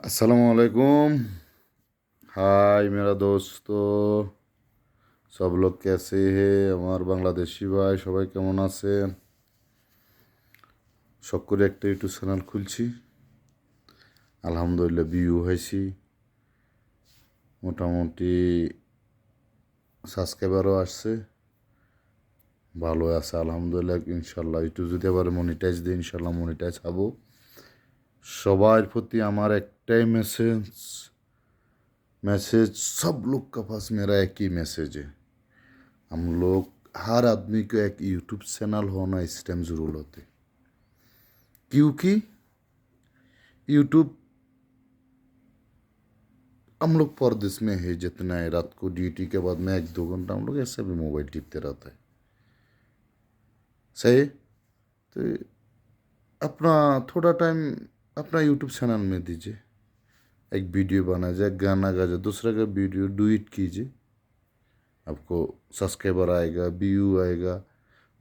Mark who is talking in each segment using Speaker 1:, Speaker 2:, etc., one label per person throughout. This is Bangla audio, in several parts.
Speaker 1: अस्सलाम वालेकुम हाय मेरा दोस्तों সব লোক कैसे है আমার বাংলাদেশি ভাই সবাই কেমন আছে শখ করে একটা ইউটিউব চ্যানেল খুলছি আলহামদুলিল্লাহ ভিউ হয়েছি মোটামুটি সাবস্ক্রাইবারও আসছে ভালো আছে আলহামদুলিল্লাহ ইনশাল্লাহ ইউটিউব যদি আবার মনিটাইজ দিই ইনশাল্লাহ মনিটাইজ হবো সবার প্রতি আমার टाइम मैसेज मैसेज सब लोग का पास मेरा एक ही मैसेज है। हम लोग, हर आदमी को एक यूट्यूब चैनल होना इस टाइम ज़रूर होते क्योंकि यूट्यूब हम लोग परदेश में है, जितना है, रात को ड्यूटी के बाद में एक दो घंटा हम लोग ऐसे भी मोबाइल टिपते रहते हैं। सही? तो अपना, थोड़ा टाइम अपना यूट्यूब चैनल में दीजिए। एक वीडियो बना जाए गाना गा जाए दूसरा का वीडियो डुइट कीजिए, आपको सब्सक्राइबर आएगा व्यू आएगा,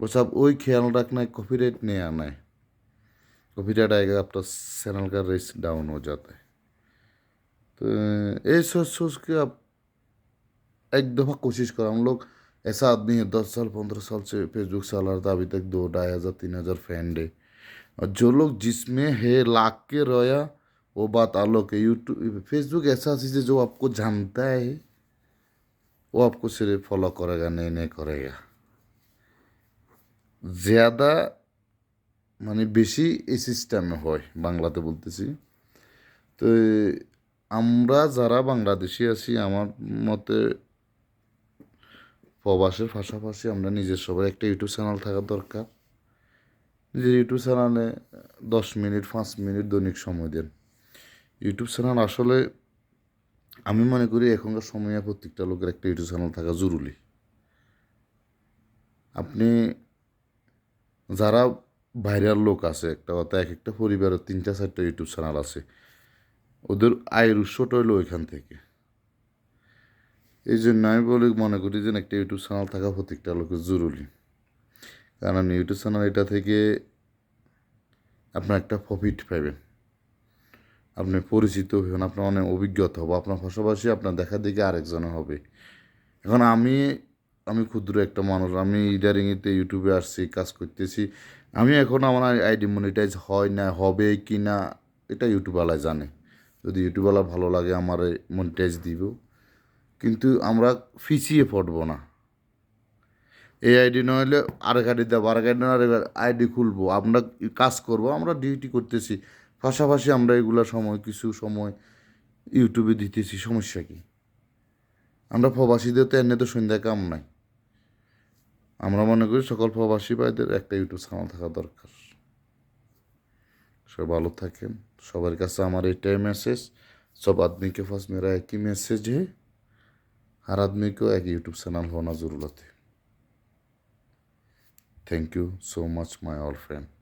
Speaker 1: बस आप वही ख्याल रखना है कॉपीराइट नहीं आना है। कॉपीराइट आएगा, आपका चैनल का रेस डाउन हो जाता है। तो ये सोच सोच के आप एक दफ़ा कोशिश करो, हम लोग ऐसा आदमी है, दस साल, पंद्रह साल से फेसबुक चला रहा था, अभी तक दो ढाई हज़ार, तीन हज़ार फ़ैन है। और जो लोग जिसमें है, लाख के रोया वो बात आलोक है यूट्यूब फेसबुक ऐसा चीज़ है जो आपको जानता है वो आपको सिर्फ फॉलो करेगा नहीं नहीं करेगा ज़्यादा মানে বেশি এই সিস্টেমে হয় বাংলাতে বলতেছি তো আমরা যারা বাংলাদেশি আছি আমার মতে প্রবাসের পাশাপাশি আমরা নিজের সবার একটা ইউটিউব চ্যানেল থাকা দরকার নিজের ইউটিউব চ্যানেলে দশ মিনিট পাঁচ মিনিট দৈনিক সময় দেন ইউটিউব চ্যানেল আসলে আমি মনে করি এখনকার সময়ে প্রত্যেকটা লোকের একটা ইউটিউব চ্যানেল থাকা জরুরি। আপনি যারা বাইরের লোক আছে, একটা কথা এক একটা পরিবারের তিনটা, চারটা ইউটিউব চ্যানেল আছে, ওদের আয়ের উৎসটা হইল ওইখান থেকে। এই জন্য আমি বলি, মনে করি যে একটা ইউটিউব চ্যানেল থাকা প্রত্যেকটা লোকের জরুরি। কারণ ইউটিউব চ্যানেল এটা থেকে আপনার একটা প্রফিট পাবেন আপনি পরিচিত হবেন আপনার অনেক অভিজ্ঞতা হবে, আপনার পাশাপাশি আপনার দেখা দেখে আরেকজনে হবে। এখন আমি আমি ক্ষুদ্র একটা মানুষ, আমি ইডারিংয়েতে ইউটিউবে আসছি, কাজ করতেছি। আমি এখন আমার আইডি মনিটাইজ হয় না, হবে কি না, এটা ইউটিউবওয়ালায় জানে। যদি ইউটিউবওয়ালা ভালো লাগে, আমার মনিটাইজ দিব। কিন্তু আমরা ফিচিয়ে পড়ব না। এই আইডি নইলে আরেক আইডি দেবো, আরেক আইডি আইডি খুলবো। আমরা কাজ করব, আমরা ডিউটি করতেছি। পাশাপাশি আমরা এগুলো সময় কিছু সময় ইউটিউবে দিতেছি সমস্যা কি আমরা প্রবাসীদের তো এনে তো সন্ধ্যায় কাম নাই আমরা মনে করি সকল প্রবাসী ভাইদের একটা ইউটিউব চ্যানেল থাকা দরকার সবাই ভালো থাকেন সবার কাছে আমার এটাই মেসেজ সব आदमी के पास मेरा एक ही मैसेज है हर आदमी को एक यूट्यूब चैनल होना ज़रूरत है thank you so much my all friend